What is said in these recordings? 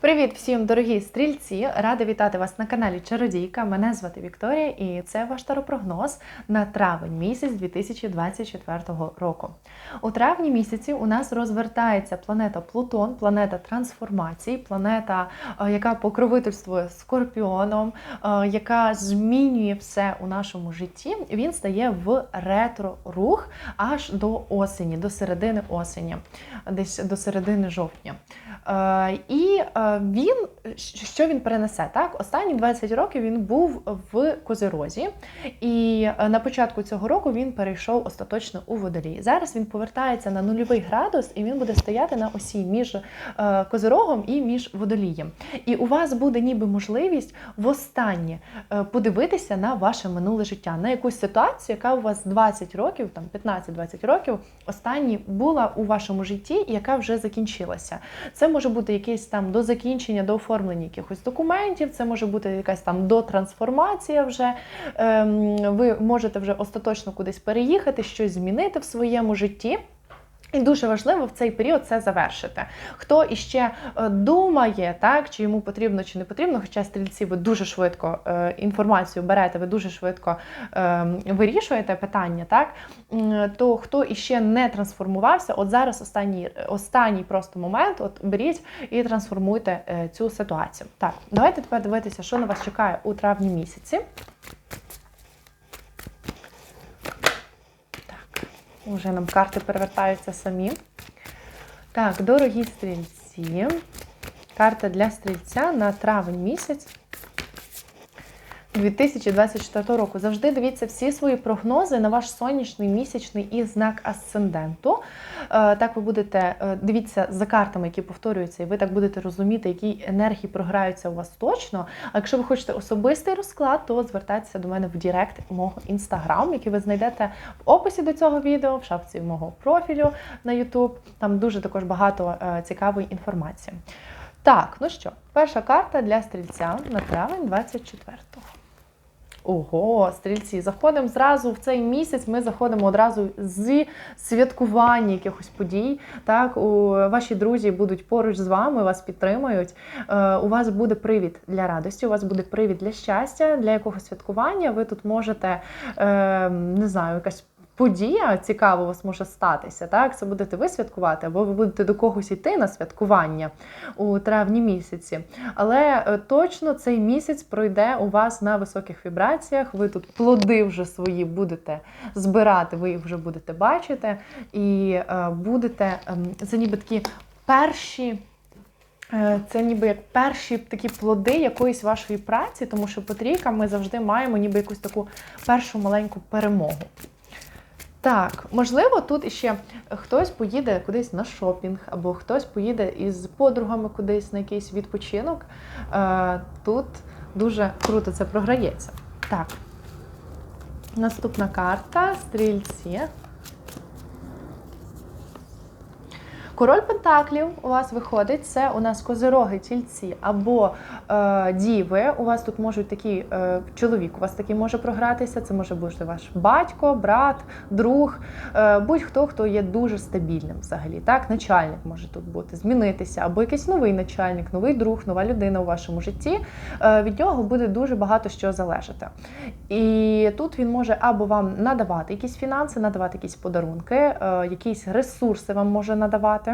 Привіт всім, дорогі стрільці! Рада вітати вас на каналі Чародійка. Мене звати Вікторія, і це ваш таропрогноз на травень місяць 2024 року. У травні місяці у нас розвертається планета Плутон, планета трансформації, планета, е, яка покровительствує скорпіоном, е, яка змінює все у нашому житті. Він стає в ретро-рух аж до осені, до середини осені, десь до середини жовтня. Е, І він що він перенесе? Так, останні 20 років він був в Козирозі, і е, на початку цього року він перейшов остаточно у водолій. Зараз він повертається на нульовий градус, і він буде стояти на осі між е, Козирогом і між водолієм. І у вас буде ніби можливість востаннє е, подивитися на ваше минуле життя, на якусь ситуацію, яка у вас 20 років, там 15-20 років, останні була у вашому житті, і яка вже закінчилася. Це може бути якийсь там до закінчення, до оформлення якихось документів, це може бути якась там дотрансформація вже. Ем, ви можете вже остаточно кудись переїхати, щось змінити в своєму житті. І дуже важливо в цей період це завершити. Хто іще е, думає, так чи йому потрібно чи не потрібно, хоча стрільці ви дуже швидко е, інформацію берете, ви дуже швидко е, вирішуєте питання, так то хто іще не трансформувався, от зараз останній останній просто момент, от беріть і трансформуйте е, цю ситуацію. Так, давайте тепер дивитися, що на вас чекає у травні місяці. Уже нам карти перевертаються самі. Так, дорогі стрільці. Карта для стрільця на травень місяць 2024 року. Завжди дивіться всі свої прогнози на ваш сонячний, місячний і знак асценденту. Е, Так ви будете е, дивіться за картами, які повторюються, і ви так будете розуміти, які енергії програються у вас точно. А якщо ви хочете особистий розклад, то звертайтеся до мене в Директ мого інстаграм, який ви знайдете в описі до цього відео, в шапці мого профілю на YouTube. Там дуже також багато е, цікавої інформації. Так, ну що, перша карта для стрільця на травень 24-го. Ого, стрільці, заходимо зразу в цей місяць. Ми заходимо одразу з святкування якихось подій. Так, у ваші друзі будуть поруч з вами, вас підтримують. Е, у вас буде привід для радості, у вас буде привід для щастя, для якогось святкування. Ви тут можете е, не знаю, якась подія цікава у вас може статися. Так, це будете ви святкувати, або ви будете до когось йти на святкування у травні місяці. Але е, точно цей місяць пройде у вас на високих вібраціях. Ви тут плоди вже свої будете збирати, ви їх вже будете бачити, і е, будете ем, це ніби такі перші. Е, Це ніби як перші такі плоди якоїсь вашої праці, тому що по трійкам ми завжди маємо ніби якусь таку першу маленьку перемогу. Так, можливо, тут іще хтось поїде кудись на шопінг, або хтось поїде із подругами кудись на якийсь відпочинок. Е, Тут дуже круто це програється. Так. Наступна карта стрільці. Король Пентаклів у вас виходить, це у нас козироги, тільці або е, діви. У вас тут можуть такі е, чоловік, у вас такий може програтися. Це може бути ваш батько, брат, друг, е, будь-хто, хто є дуже стабільним взагалі. Так, начальник може тут бути, змінитися, або якийсь новий начальник, новий друг, нова людина у вашому житті. Е, від нього буде дуже багато що залежати. І тут він може або вам надавати якісь фінанси, надавати якісь подарунки, е, якісь ресурси вам може надавати.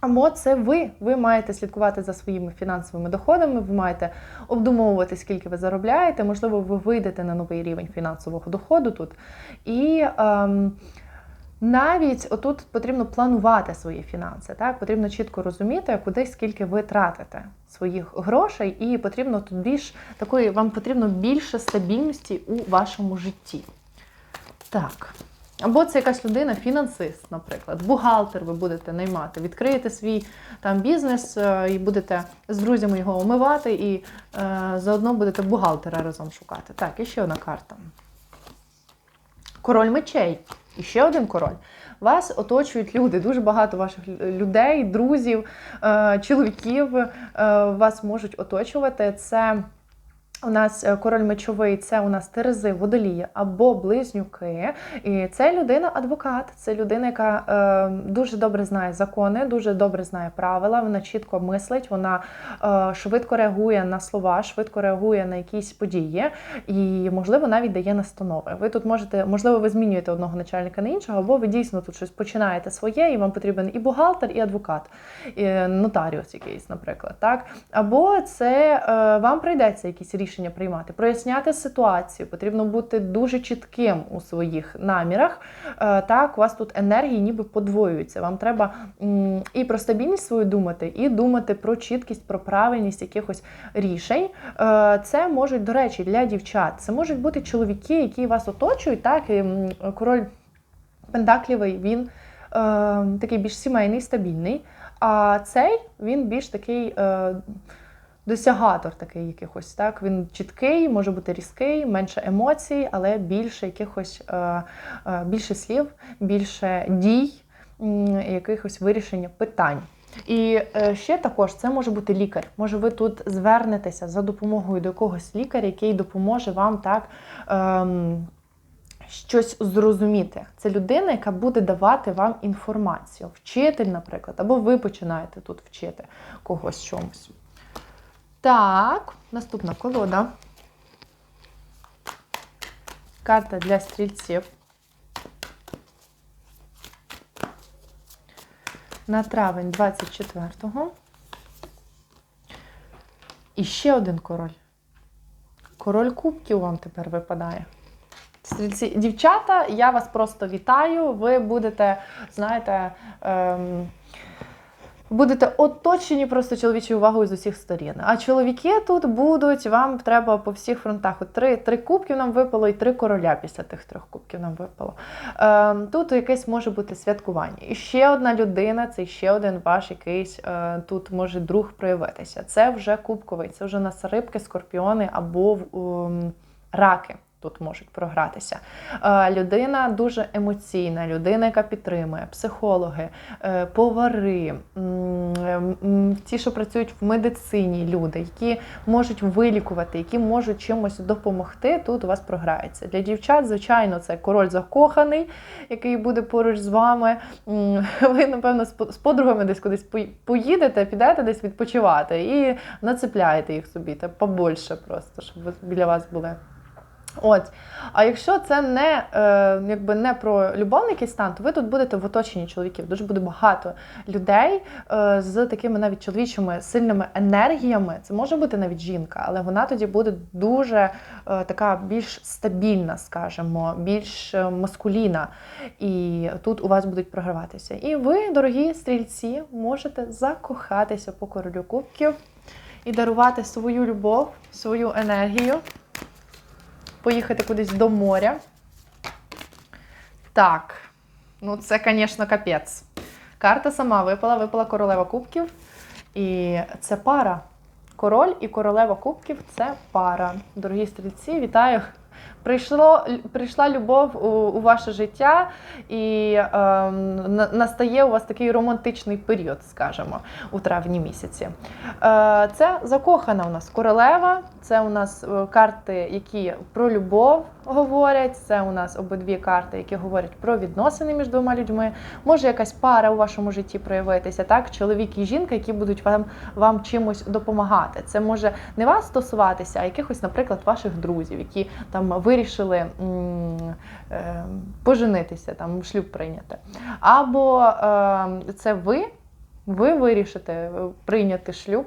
Або це ви. Ви маєте слідкувати за своїми фінансовими доходами, ви маєте обдумовувати, скільки ви заробляєте. Можливо, ви вийдете на новий рівень фінансового доходу тут. І ем, навіть отут потрібно планувати свої фінанси. Так? Потрібно чітко розуміти, куди скільки ви тратите своїх грошей, і потрібно тут більш такої, вам потрібно більше стабільності у вашому житті. Так. Або це якась людина, фінансист, наприклад, бухгалтер ви будете наймати, відкриєте свій там бізнес е, і будете з друзями його омивати, і е, заодно будете бухгалтера разом шукати. Так, і ще одна карта. Король мечей. І ще один король. Вас оточують люди, дуже багато ваших людей, друзів, е, чоловіків е, вас можуть оточувати. Це У нас е, король мечовий це у нас Терези, водолії або близнюки. І це людина-адвокат, це людина, яка е, дуже добре знає закони, дуже добре знає правила. Вона чітко мислить, вона е, швидко реагує на слова, швидко реагує на якісь події і, можливо, навіть дає настанови. Ви тут можете, можливо, ви змінюєте одного начальника на іншого, або ви дійсно тут щось починаєте своє, і вам потрібен і бухгалтер, і адвокат, і нотаріус якийсь, наприклад. Так? Або це е, вам прийдеться якісь рішення приймати, проясняти ситуацію, потрібно бути дуже чітким у своїх намірах. Е, так, у вас тут енергії ніби подвоюються. Вам треба і про стабільність свою думати, і думати про чіткість, про правильність якихось рішень. Е, Це можуть, до речі, для дівчат. Це можуть бути чоловіки, які вас оточують. Так, і король Пентаклівий, він е, такий більш сімейний, стабільний. А цей він більш такий. Е, досягатор такий якихось. Так він чіткий, може бути різкий, менше емоцій, але більше якихось е, е, більше слів, більше дій, якихось вирішення питань. І е, ще також це може бути лікар. Може, ви тут звернетеся за допомогою до якогось лікаря, який допоможе вам так. Ем, Щось зрозуміти. Це людина, яка буде давати вам інформацію. Вчитель, наприклад, або ви починаєте тут вчити когось чомусь. Так, наступна колода. Карта для стрільців. На травень 24-го. І ще один король. Король кубків вам тепер випадає. Стрільці, дівчата, я вас просто вітаю. Ви будете, знаєте, ем, будете оточені просто чоловічою увагою з усіх сторін. А чоловіки тут будуть, вам треба по всіх фронтах. От три, три кубків нам випало, і три короля після тих трьох кубків нам випало. Ем, тут якесь може бути святкування. І ще одна людина, це ще один ваш якийсь е, тут може друг проявитися. Це вже кубковий, це вже нас рибки, скорпіони або ем, раки тут можуть програтися. Е, людина дуже емоційна, людина, яка підтримує, психологи, е, повари, ті, що працюють в медицині, люди, які можуть вилікувати, які можуть чимось допомогти. Тут у вас програється. Для дівчат, звичайно, це король закоханий, який буде поруч з вами. Ви, напевно, з подругами десь кудись поїдете, підете десь відпочивати і нацепляєте їх собі, та побольше просто, щоб біля вас були. От. А якщо це не е, якби не про любовний стан, то ви тут будете в оточенні чоловіків. Дуже буде багато людей е, з такими навіть чоловічими сильними енергіями. Це може бути навіть жінка, але вона тоді буде дуже е, така більш стабільна, скажімо, більш е, маскуліна. І тут у вас будуть програватися. І ви, дорогі стрільці, можете закохатися по королю кубків і дарувати свою любов, свою енергію поїхати кудись до моря. Так, ну це, звісно, капець. Карта сама випала, випала королева кубків. І це пара. Король і королева кубків це пара. Дорогі стрільці, вітаю! Прийшло, Прийшла любов у, у ваше життя, і е, настає у вас такий романтичний період, скажімо, у травні місяці. Е, Це закохана у нас королева, це у нас е, карти, які про любов говорять. Це у нас обидві карти, які говорять про відносини між двома людьми. Може якась пара у вашому житті проявитися, так? Чоловік і жінка, які будуть вам вам чимось допомагати. Це може не вас стосуватися, а якихось, наприклад, ваших друзів, які там вирішили е поженитися, там шлюб прийняти. Або е це ви, ви вирішите е, прийняти шлюб.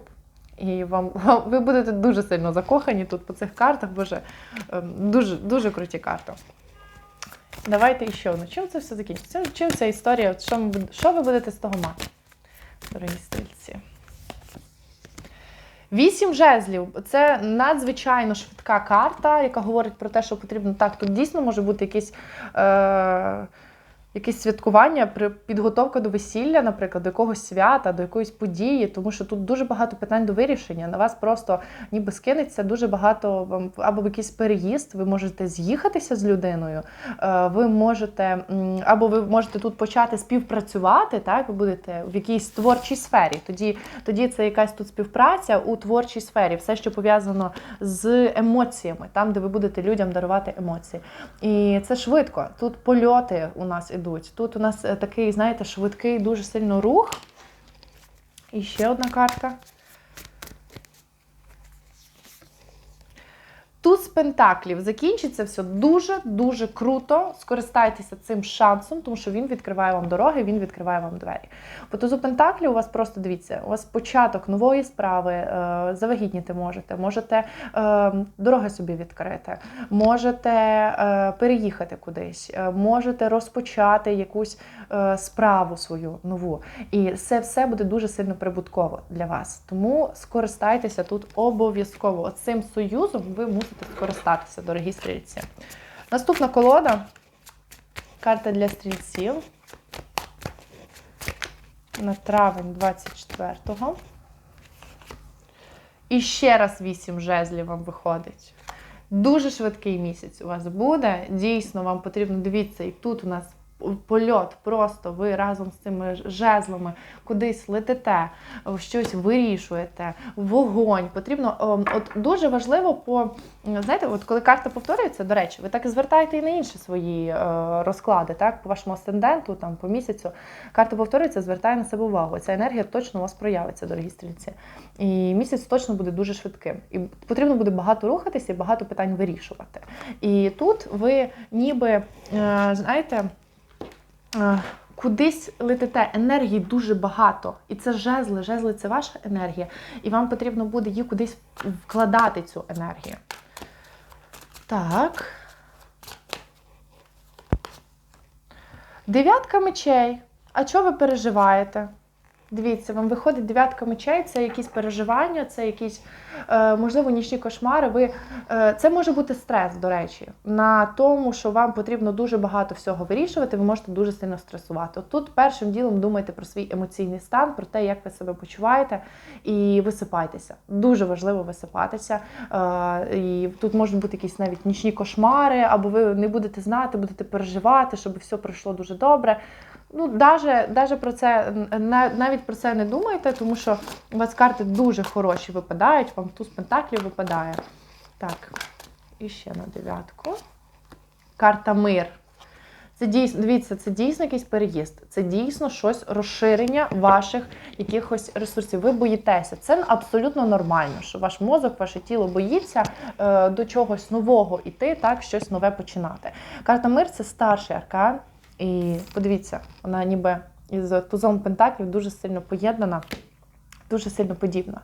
І вам, ви будете дуже сильно закохані тут по цих картах, боже, дуже дуже круті карти. Давайте ще одну. Чим це все закінчиться? Чим ця історія? Що, ви будете з того мати, дорогі стрільці? Вісім жезлів це надзвичайно швидка карта, яка говорить про те, що потрібно так. Тут дійсно може бути якийсь. Е- якесь святкування, підготовка до весілля, наприклад, до якогось свята, до якоїсь події, тому що тут дуже багато питань до вирішення. На вас просто ніби скинеться дуже багато вам або в якийсь переїзд, ви можете з'їхатися з людиною, е, ви можете або ви можете тут почати співпрацювати, так ви будете в якійсь творчій сфері. Тоді, тоді це якась тут співпраця у творчій сфері, все, що пов'язано з емоціями, там, де ви будете людям дарувати емоції. І це швидко. Тут польоти у нас ідуть. Тут у нас е, такий, знаєте, швидкий, дуже сильно рух. І ще одна картка. Туз пентаклів закінчиться все дуже-дуже круто. Скористайтеся цим шансом, тому що він відкриває вам дороги, він відкриває вам двері. По тузу пентаклів у вас просто дивіться, у вас початок нової справи, е, завагітніти можете, можете е, дороги собі відкрити, можете е, переїхати кудись, можете розпочати якусь справу свою нову. І це все буде дуже сильно прибутково для вас. Тому скористайтеся тут обов'язково. Цим союзом ви мусите скористатися, дорогі стрільці. Наступна колода. Карта для стрільців. На травень 24-го. І ще раз 8 жезлів вам виходить. Дуже швидкий місяць у вас буде. Дійсно, вам потрібно дивіться, і тут у нас польот. Просто ви разом з цими жезлами кудись летите, щось вирішуєте, вогонь. Потрібно от дуже важливо по знаєте, от коли карта повторюється, до речі, ви так і звертаєте і на інші свої е, розклади, так по вашому асценденту, там по місяцю. Карта повторюється, звертає на себе увагу. Ця енергія точно у вас проявиться, дорогі стрільці. І місяць точно буде дуже швидким. І потрібно буде багато рухатися і багато питань вирішувати. І тут ви ніби е, знаєте. Е, Кудись летите, енергії дуже багато. І це жезли. Жезли це ваша енергія. І вам потрібно буде її кудись вкладати цю енергію. Так. Дев'ятка мечей. А чого ви переживаєте? Дивіться, вам виходить дев'ятка мечей, це якісь переживання, це якісь, е, можливо, нічні кошмари. Ви, е, Це може бути стрес, до речі, на тому, що вам потрібно дуже багато всього вирішувати, ви можете дуже сильно стресувати. От тут першим ділом думайте про свій емоційний стан, про те, як ви себе почуваєте, і висипайтеся. Дуже важливо висипатися. Е, і тут можуть бути якісь навіть нічні кошмари, або ви не будете знати, будете переживати, щоб все пройшло дуже добре. Ну, даже, даже про це навіть про це не думайте, тому що у вас карти дуже хороші випадають, вам туз пентаклів випадає. Так, і ще на дев'ятку. Карта мир. Це дійсно, дивіться, це дійсно якийсь переїзд, це дійсно щось розширення ваших якихось ресурсів. Ви боїтеся. Це абсолютно нормально, що ваш мозок, ваше тіло боїться е, до чогось нового іти, так, щось нове починати. Карта мир це старший аркан. І подивіться, вона ніби із тузом Пентаклів дуже сильно поєднана, дуже сильно подібна.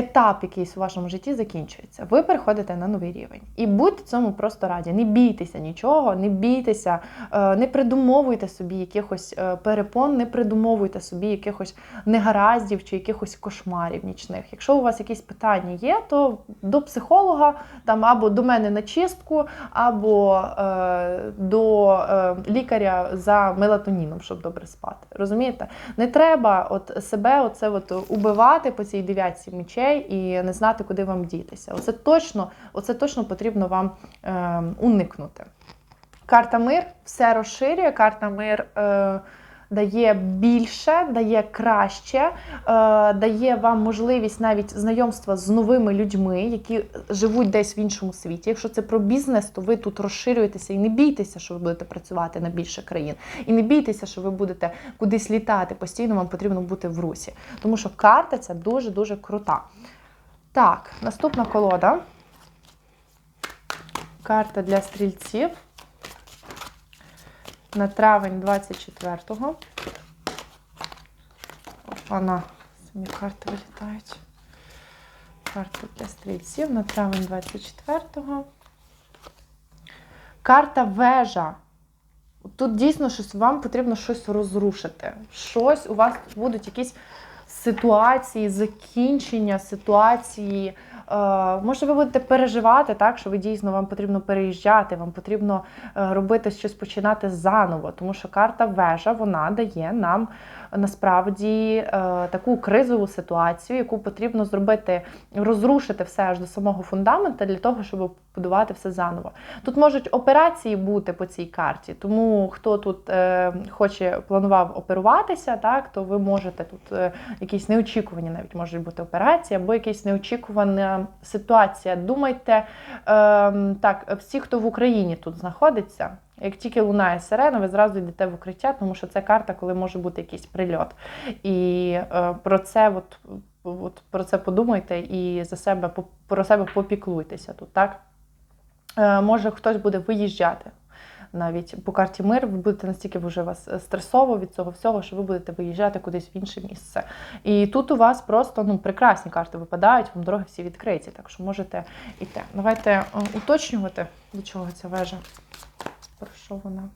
Етап якийсь у вашому житті закінчується. Ви переходите на новий рівень. І будьте цьому просто раді. Не бійтеся нічого, не бійтеся, е, не придумовуйте собі якихось е, перепон, не придумовуйте собі якихось негараздів чи якихось кошмарів нічних. Якщо у вас якісь питання є, то до психолога там або до мене на чистку, або е, до е, лікаря за мелатоніном, щоб добре спати. Розумієте? Не треба от себе оце от убивати по цій дев'ятці мічей і не знати, куди вам дітися. Оце точно, оце точно потрібно вам е, уникнути. Карта мир все розширює, карта мир. Е, Дає більше, дає краще, е, дає вам можливість навіть знайомства з новими людьми, які живуть десь в іншому світі. Якщо це про бізнес, то ви тут розширюєтеся і не бійтеся, що ви будете працювати на більше країн. І не бійтеся, що ви будете кудись літати. Постійно вам потрібно бути в русі. Тому що карта ця дуже-дуже крута. Так, наступна колода. Карта для стрільців на травень 24-го. Вона, самі карти вилітають. Карта для стрільців на травень 24-го. Карта вежа. Тут дійсно щось вам потрібно щось розрушити. Щось у вас будуть якісь ситуації, закінчення ситуації. Е, Може, ви будете переживати так, що ви дійсно вам потрібно переїжджати, вам потрібно е, робити щось починати заново, тому що карта вежа вона дає нам насправді е, таку кризову ситуацію, яку потрібно зробити, розрушити все аж до самого фундамента для того, щоб будувати все заново. Тут можуть операції бути по цій карті, тому хто тут е, хоче планував оперуватися, так то ви можете тут е, якісь неочікувані навіть можуть бути операції або якась неочікувана ситуація. Думайте, е, так, всі, хто в Україні тут знаходиться. Як тільки лунає сирена, ви зразу йдете в укриття, тому що це карта, коли може бути якийсь прильот. І е, про це от, от, про це подумайте і за себе про себе попіклуйтеся тут, так? Е, може хтось буде виїжджати. Навіть по карті мир ви будете настільки вже вас е, стресово від цього всього, що ви будете виїжджати кудись в інше місце. І тут у вас просто ну, прекрасні карти випадають, вам дороги всі відкриті, так що можете йти. Давайте е, уточнювати, до чого ця вежа. Про що вона?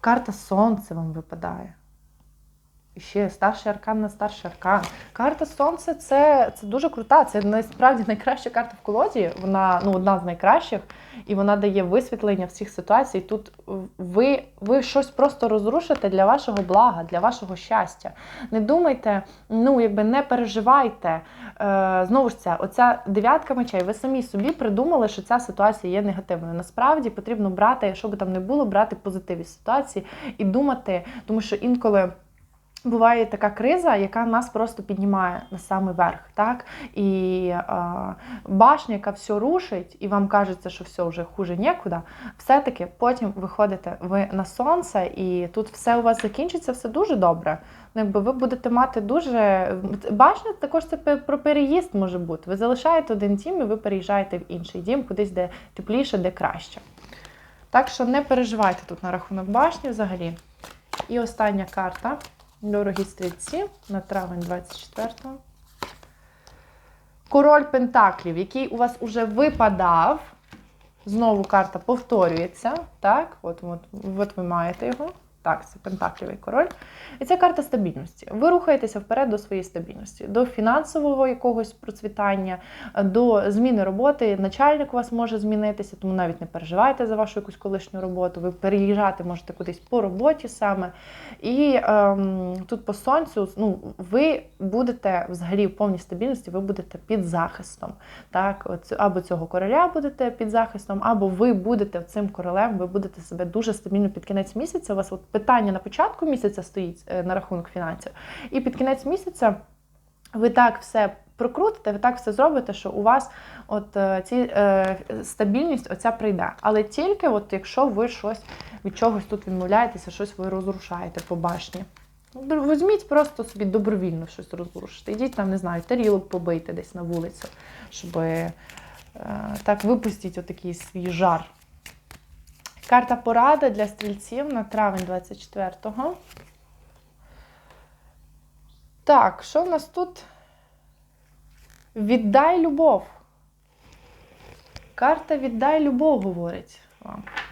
Карта Сонце вам випадає. І ще старший аркан на старший аркан. Карта Сонце це, це дуже крута. Це насправді найкраща карта в колоді. Вона ну, одна з найкращих, і вона дає висвітлення всіх ситуацій. Тут ви, ви щось просто розрушите для вашого блага, для вашого щастя. Не думайте, ну якби не переживайте. Е, знову ж це, оця дев'ятка мечей. Ви самі собі придумали, що ця ситуація є негативною. Насправді потрібно брати, що би там не було, брати позитиві ситуації і думати, тому що інколи. Буває така криза, яка нас просто піднімає на самий верх, так? І е, башня, яка все рушить, і вам кажеться, що все вже хуже нікуди, все-таки потім виходите ви на сонце, і тут все у вас закінчиться, все дуже добре. Ну, якби ви будете мати дуже. Башня також це про переїзд може бути. Ви залишаєте один дім і ви переїжджаєте в інший дім, кудись, де тепліше, де краще. Так що не переживайте тут на рахунок башні взагалі. І остання карта. Дорогі стрільці на травень 24-го. Король Пентаклів, який у вас уже випадав. Знову карта повторюється. Так, от, от, от ви маєте його. Так, це Пентаклівий король. І це карта стабільності. Ви рухаєтеся вперед до своєї стабільності, до фінансового якогось процвітання, до зміни роботи. Начальник у вас може змінитися, тому навіть не переживайте за вашу якусь колишню роботу. Ви переїжджати можете кудись по роботі саме. І ем, тут по сонцю, ну, ви будете взагалі в повній стабільності, ви будете під захистом. Так, або цього короля будете під захистом, або ви будете цим королем, ви будете себе дуже стабільно під кінець місяця. У вас от питання на початку місяця стоїть е, на рахунок фінансів, і під кінець місяця ви так все прокрутите, ви так все зробите, що у вас от е, ці е, стабільність оця прийде. Але тільки от якщо ви щось від чогось тут відмовляєтеся, щось ви розрушаєте по башні. Ну, Візьміть просто собі добровільно щось розрушити. Йдіть там, не знаю, тарілок побийте десь на вулицю, щоб е, так випустіть отакий свій жар. Карта поради для стрільців на травень 24-го. Так, що в нас тут? Віддай любов. Карта віддай любов говорить.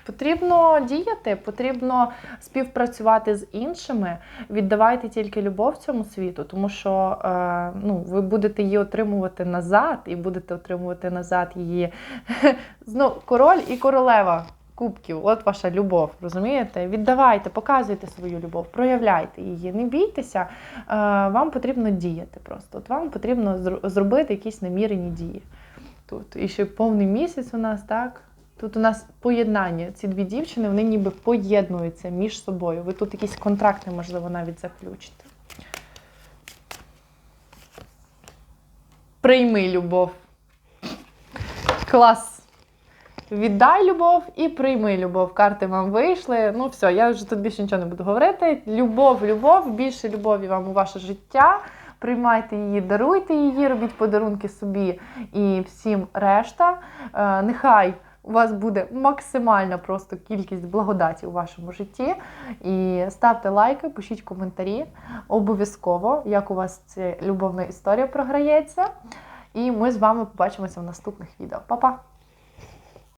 Потрібно діяти, потрібно співпрацювати з іншими. Віддавайте тільки любов цьому світу, тому що е, ну, ви будете її отримувати назад, і будете отримувати назад її ну, король і королева кубків. От ваша любов, розумієте? Віддавайте, показуйте свою любов, проявляйте її, не бійтеся. Е, вам потрібно діяти просто. От вам потрібно зробити якісь намірені дії. Тут і ще повний місяць у нас, так? Тут у нас поєднання. Ці дві дівчини вони ніби поєднуються між собою. Ви тут якісь контракти, можливо, навіть заключите. Прийми любов. Клас. Віддай любов і прийми любов. Карти вам вийшли. Ну все, я вже тут більше нічого не буду говорити. Любов, любов, більше любові вам у ваше життя. Приймайте її, даруйте її, робіть подарунки собі і всім решта. Е, нехай у вас буде максимальна просто кількість благодаті у вашому житті. І ставте лайки, пишіть коментарі. Обов'язково, як у вас ця любовна історія програється. І ми з вами побачимося в наступних відео. Па-па!